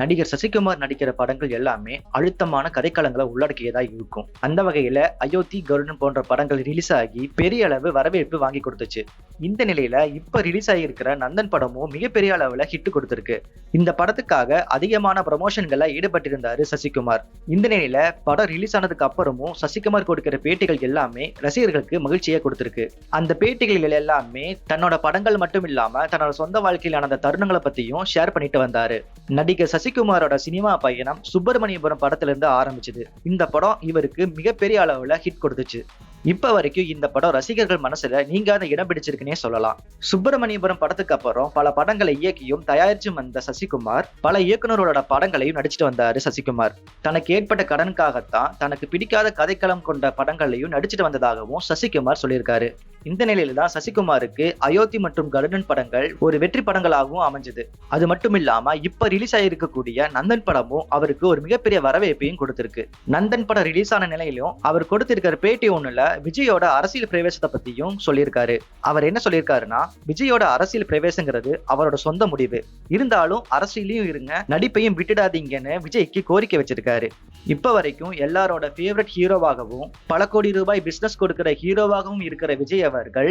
நடிகர் சசிகுமார் நடிக்கிற படங்கள் எல்லாமே அழுத்தமான கதைக்களங்களை உள்ளடக்கியதா இருக்கும். அந்த வகையில அயோத்தி கருடன் போன்ற படங்கள் ரிலீஸ் ஆகி பெரிய அளவு வரவேற்பு வாங்கி கொடுத்துச்சு. இந்த நிலையில இப்ப ரிலீஸ் ஆகியிருக்கிற நந்தன் படமும் மிகப்பெரிய அளவுல ஹிட் கொடுத்திருக்கு. இந்த படத்துக்காக அதிகமான ப்ரமோஷன்கள்ல ஈடுபட்டிருந்தாரு சசிகுமார். இந்த நிலையில படம் ரிலீஸ் ஆனதுக்கு அப்புறமும் சசிகுமார் கொடுக்கிற பேட்டிகள் எல்லாமே ரசிகர்களுக்கு மகிழ்ச்சியை கொடுத்திருக்கு. அந்த பேட்டிகள் எல்லாமே தன்னோட படங்கள் மட்டும் இல்லாம தன்னோட சொந்த வாழ்க்கையில் நடந்த தருணங்களை பத்தியும் ஷேர் பண்ணிட்டு வந்தாரு. நடிகர் சசிகுமாரோட சினிமா பயணம் சுப்பிரமணியபுரம் படத்திலிருந்து ஆரம்பிச்சது. இந்த படம் இவருக்கு மிகப்பெரிய அளவுல ஹிட் கொடுத்துச்சு. இப்ப வரைக்கும் இந்த படம் ரசிகர்கள் மனசுல நீங்காத இடம் பிடிச்சிருக்குன்னே சொல்லலாம். சுப்பிரமணியபுரம் படத்துக்கு அப்புறம் பல படங்களை இயக்கியும் தயாரிச்சும் வந்த சசிகுமார் பல இயக்குனரோட படங்களையும் நடிச்சிட்டு வந்தாரு சசிகுமார். தனக்கு ஏற்பட்ட கடனுக்காகத்தான் தனக்கு பிடிக்காத கதைக்களம் கொண்ட படங்களையும் நடிச்சிட்டு வந்ததாகவும் சசிகுமார் சொல்லியிருக்காரு. இந்த நிலையில தான் சசிகுமாருக்கு அயோத்தி மற்றும் கருடன் படங்கள் ஒரு வெற்றி படங்களாகவும் அமைஞ்சது. அது மட்டும் இல்லாம இப்ப ரிலீஸ் ஆகியிருக்கக்கூடிய நந்தன் படமும் அவருக்கு ஒரு மிகப்பெரிய வரவேற்பையும் கொடுத்திருக்கு. நந்தன் படம் ரிலீஸ் ஆன நிலையிலும் அவர் கொடுத்திருக்கிற பேட்டி ஒண்ணுல விஜயோட அரசியல் பிரவேசத்தை பத்தியும் சொல்லியிருக்காரு. அவர் என்ன சொல்லியிருக்காருன்னா விஜயோட அரசியல் பிரவேசங்கிறது அவரோட சொந்த முடிவு. இருந்தாலும் அரசியலையும் இருங்க நடிப்பையும் விட்டுடாதீங்கன்னு விஜய்க்கு கோரிக்கை வச்சிருக்காரு. இப்ப வரைக்கும் எல்லாரோட ஃபேவரட் ஹீரோவாகவும் பல கோடி ரூபாய் பிசினஸ் கொடுக்கிற ஹீரோவாகவும் இருக்கிற விஜய் அவர்கள்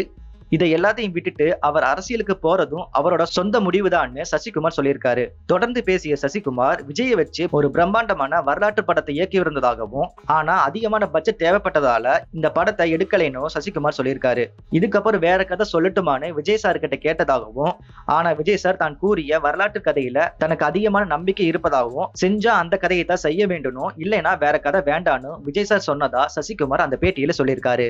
இதை எல்லாத்தையும் விட்டுட்டு அவர் அரசியலுக்கு போறதும் அவரோட சொந்த முடிவுதான்னு சசிகுமார் சொல்லியிருக்காரு. தொடர்ந்து பேசிய சசிகுமார் விஜயை வச்சு ஒரு பிரம்மாண்டமான வரலாற்று படத்தை இயக்கியிருந்ததாகவும் ஆனா அதிகமான பட்ஜெட் தேவைப்பட்டதால இந்த படத்தை எடுக்கலைன்னு சசிகுமார் சொல்லியிருக்காரு. இதுக்கப்புறம் வேற கதை சொல்லட்டுமான்னு விஜய் சார் கிட்ட கேட்டதாகவும் ஆனா விஜய் சார் தான் கூறிய வரலாற்று கதையில தனக்கு அதிகமான நம்பிக்கை இருப்பதாகவும் செஞ்சா அந்த கதையை தான் செய்ய வேண்டும் இல்லைன்னா வேற கதை வேண்டான்னு விஜய் சார் சொன்னதா சசிகுமார் அந்த பேட்டியில சொல்லியிருக்காரு.